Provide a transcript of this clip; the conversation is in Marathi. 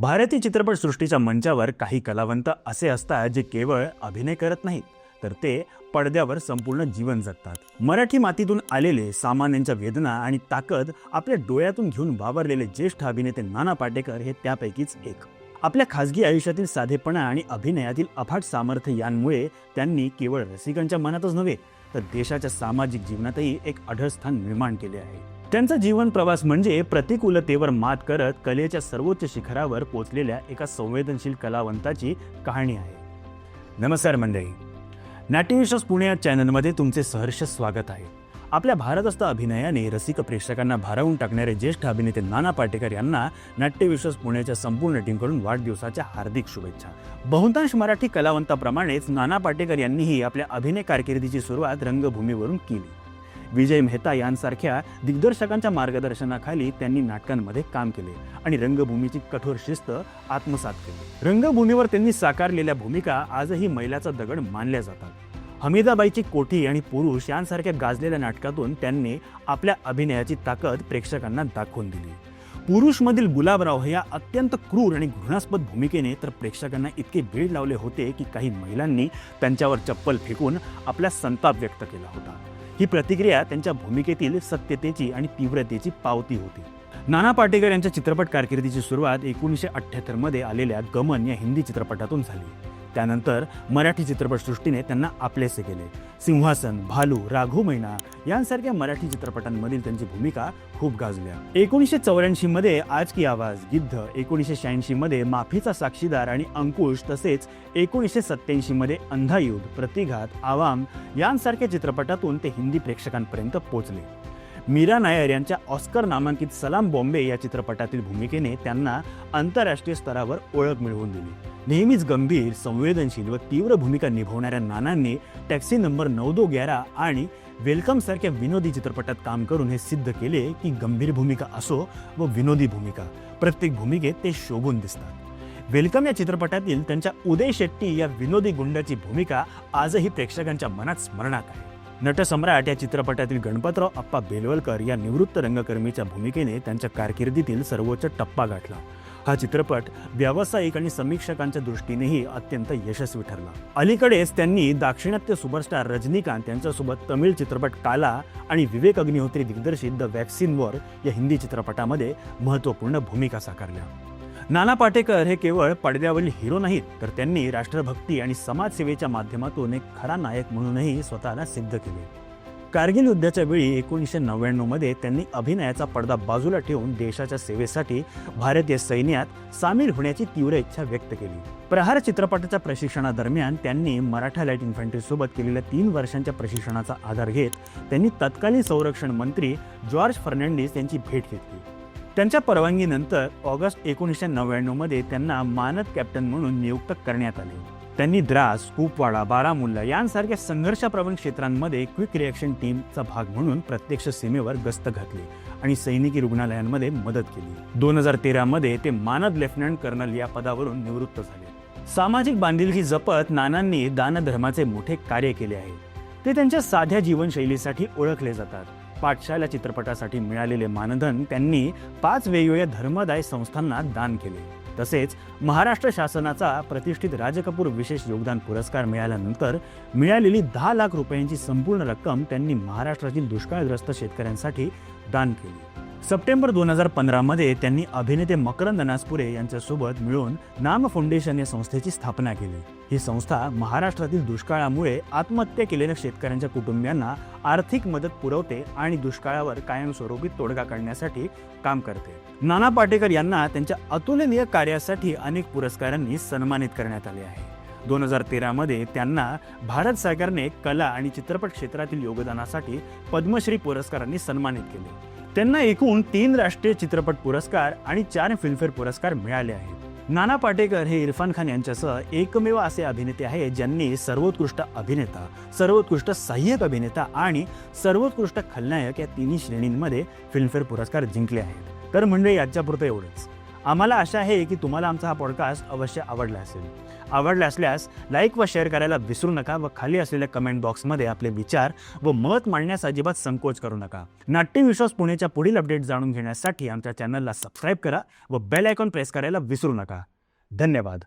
भारतीय चित्रपटसृष्टीच्या मंचावर काही कलावंत असे असतात जे केवळ अभिनय करत नाहीत तर ते पडद्यावर संपूर्ण जीवन जगतात. मराठी मातीतून आलेले सामान्यांच्या वेदना आणि ताकद आपल्या डोळ्यातून घेऊन वावरलेले ज्येष्ठ अभिनेते नाना पाटेकर हे त्यापैकीच एक. आपल्या खासगी आयुष्यातील साधेपणा आणि अभिनयातील अफाट सामर्थ्य यांमुळे त्यांनी केवळ रसिकांच्या मनातच नव्हे तर देशाच्या सामाजिक जीवनातही एक अढळ स्थान निर्माण केले आहे. त्यांचा जीवन प्रवास म्हणजे प्रतिकूलतेवर मात करत कलेच्या सर्वोच्च शिखरावर पोचलेल्या एका संवेदनशील कलावंताची कहाणी आहे. नमस्कार मंडळी. नाट्यविश्वास पुणे या चॅनलमध्ये तुमचे सहर्ष स्वागत आहे. आपल्या भारतस्थ अभिनयाने रसिक प्रेक्षकांना भारावून टाकणारे ज्येष्ठ अभिनेते नाना पाटेकर यांना नाट्यविश्वास पुण्याच्या संपूर्ण टीमकडून वाढदिवसाच्या हार्दिक शुभेच्छा. बहुतांश मराठी कलावंताप्रमाणेच नाना पाटेकर यांनीही आपल्या अभिनय कारकिर्दीची सुरुवात रंगभूमीवरून केली. विजय मेहता यांसारख्या दिग्दर्शकांच्या मार्गदर्शनाखाली त्यांनी नाटकांमध्ये काम केले आणि रंगभूमीची कठोर शिस्त आत्मसात केली. रंगभूमीवर त्यांनी साकारलेल्या भूमिका आजही मैलाचा दगड मानल्या जातात. हमीदाबाईची कोठी आणि पुरुष यांसारख्या गाजलेल्या नाटकातून त्यांनी आपल्या अभिनयाची ताकद प्रेक्षकांना दाखवून दिली. पुरुषमधील गुलाबराव या अत्यंत क्रूर आणि घृणास्पद भूमिकेने तर प्रेक्षकांना इतके वेळ लावले होते की काही महिलांनी त्यांच्यावर चप्पल फेकून आपला संताप व्यक्त केला होता. ही प्रतिक्रिया त्यांच्या भूमिकेतील सत्यतेची आणि तीव्रतेची पावती होती. नाना पाटेकर यांच्या चित्रपट कारकिर्दीची सुरुवात एकोणीसशे अठ्ठ्याहत्तरमध्ये आलेल्या गमन या हिंदी चित्रपटातून झाली. त्यानंतर मराठी चित्रपटसृष्टीने त्यांना आपलेसे केले. सिंहासन भालू राघू मैना यांसारख्या मराठी चित्रपटांमधील त्यांची भूमिका खूप गाजल्या. एकोणीसशे चौऱ्याऐंशी मध्ये आज की आवाज गिद्ध एकोणीसशे शहाऐंशी मध्ये माफीचा साक्षीदार आणि अंकुश तसेच एकोणीसशे सत्त्याऐंशी मध्ये अंधायुध प्रतिघात आवाम यांसारख्या चित्रपटातून ते हिंदी प्रेक्षकांपर्यंत पोहोचले मीरा नायर यांच्या ऑस्कर नामांकित सलाम बॉम्बे या चित्रपटातील भूमिकेने त्यांना आंतरराष्ट्रीय स्तरावर ओळख मिळवून दिली. नेहमीच गंभीर संवेदनशील व तीव्र भूमिका निभावणाऱ्या नानांनी टॅक्सी नंबर नऊ दो ग्यारा आणि वेलकम सारख्या विनोदी चित्रपटात काम करून हे सिद्ध केले की गंभीर भूमिका असो व विनोदी भूमिका प्रत्येक भूमिकेत ते शोभून दिसतात. वेलकम या चित्रपटातील त्यांच्या उदय शेट्टी या विनोदी गुंडाची भूमिका आजही प्रेक्षकांच्या मनात स्मरणात आहे. नटसम्राट या चित्रपटातील गणपतराव अप्पा बेलवलकर या निवृत्त रंगकर्मीच्या भूमिकेने त्यांच्या कारकिर्दीतील सर्वोच्च टप्पा गाठला. हा चित्रपट व्यावसायिक आणि समीक्षकांच्या दृष्टीनेही अत्यंत यशस्वी ठरला. अलीकडेच त्यांनी दाक्षिणात्य सुपरस्टार रजनीकांत यांच्यासोबत तमिळ चित्रपट काला आणि विवेक अग्निहोत्री दिग्दर्शित द वॅक्सिनवर या हिंदी चित्रपटामध्ये महत्त्वपूर्ण भूमिका साकारल्या. नाना पाटेकर हे केवळ पडद्यावरील हिरो नाहीत तर त्यांनी राष्ट्रभक्ती आणि समाजसेवेच्या माध्यमातून एक खरा नायक म्हणूनही स्वतःला सिद्ध केले. कारगिल युद्धाच्या वेळी एकोणीसशे नव्याण्णवमध्ये त्यांनी अभिनयाचा पडदा बाजूला ठेवून देशाच्या सेवेसाठी भारतीय सैन्यात सामील होण्याची तीव्र इच्छा व्यक्त केली. प्रहार चित्रपटाच्या प्रशिक्षणादरम्यान त्यांनी मराठा लाइट इन्फंट्रीसोबत केलेल्या तीन वर्षांच्या प्रशिक्षणाचा आधार घेत त्यांनी तत्कालीन संरक्षण मंत्री जॉर्ज फर्नांडिस यांची भेट घेतली. त्यांच्या परवानगीनंतर ऑगस्ट एकोणीसशे नव्याण्णवमध्ये त्यांना मानद कॅप्टन म्हणून नियुक्त करण्यात आले. त्यांनी द्रास कुपवाडा बारामुल्ला यांसारख्या संघर्षप्रवण क्षेत्रांमध्ये क्विक रिॲक्शन टीमचा भाग म्हणून प्रत्यक्ष सीमेवर गस्त घातली आणि सैनिकी रुग्णालयांमध्ये मदत केली. दोन हजार तेरामध्ये ते मानद लेफ्टनंट कर्नल या पदावरून निवृत्त झाले. सामाजिक बांधिलकी जपत नानांनी दानधर्माचे मोठे कार्य केले आहे. ते त्यांच्या साध्या जीवनशैलीसाठी ओळखले जातात. पाठशाला चित्रपटासाठी मिळालेले मानधन त्यांनी पाच वेगवेगळ्या धर्मदाय संस्थांना दान केले. तसेच महाराष्ट्र शासनाचा प्रतिष्ठित राजकपूर विशेष योगदान पुरस्कार मिळाल्यानंतर मिळालेली दहा लाख रुपयांची संपूर्ण रक्कम त्यांनी महाराष्ट्रातील दुष्काळग्रस्त शेतकऱ्यांसाठी दान केली. सप्टेंबर दोन हजार पंधरामध्ये त्यांनी अभिनेते मकरंद नासपुरे यांच्यासोबत मिळून नाम फाउंडेशन या संस्थेची स्थापना केली. ही संस्था महाराष्ट्रातील दुष्काळामुळे आत्महत्या केलेल्या शेतकऱ्यांच्या कुटुंबियांना आर्थिक मदत पुरवते आणि दुष्काळावर कायमस्वरूपी तोडगा काढण्यासाठी काम करते. नाना पाटेकर यांना त्यांच्या अतुलनीय कार्यासाठी अनेक पुरस्कारांनी सन्मानित करण्यात आले आहे. दोन हजार तेरामध्ये त्यांना भारत सरकारने कला आणि चित्रपट क्षेत्रातील योगदानासाठी पद्मश्री पुरस्कारांनी सन्मानित केले. त्यांना एकूण तीन राष्ट्रीय चित्रपट पुरस्कार आणि चार फिल्मफेअर पुरस्कार मिळाले आहेत. नाना पाटेकर हे इरफान खान यांच्यासह एकमेव असे अभिनेते आहेत ज्यांनी सर्वोत्कृष्ट अभिनेता सर्वोत्कृष्ट सहाय्यक अभिनेता आणि सर्वोत्कृष्ट खलनायक या तिन्ही श्रेणींमध्ये फिल्मफेअर पुरस्कार जिंकले आहेत. तर म्हणजे याच्यापुरतं एवढंच. आम्हाला आशा आहे की तुम्हाला आमचा हा पॉडकास्ट अवश्य आवडला असेल. आवडले असल्यास लाईक व शेअर करायला विसरू नका व खाली असलेल्या कमेंट बॉक्समध्ये आपले विचार व मत मांडण्यास अजिबात संकोच करू नका. नाट्यविश्वास पुणेच्या पुढील अपडेट जाणून घेण्यासाठी आमच्या चॅनलला सबस्क्राईब करा व बेल आयकॉन प्रेस करायला विसरू नका. धन्यवाद.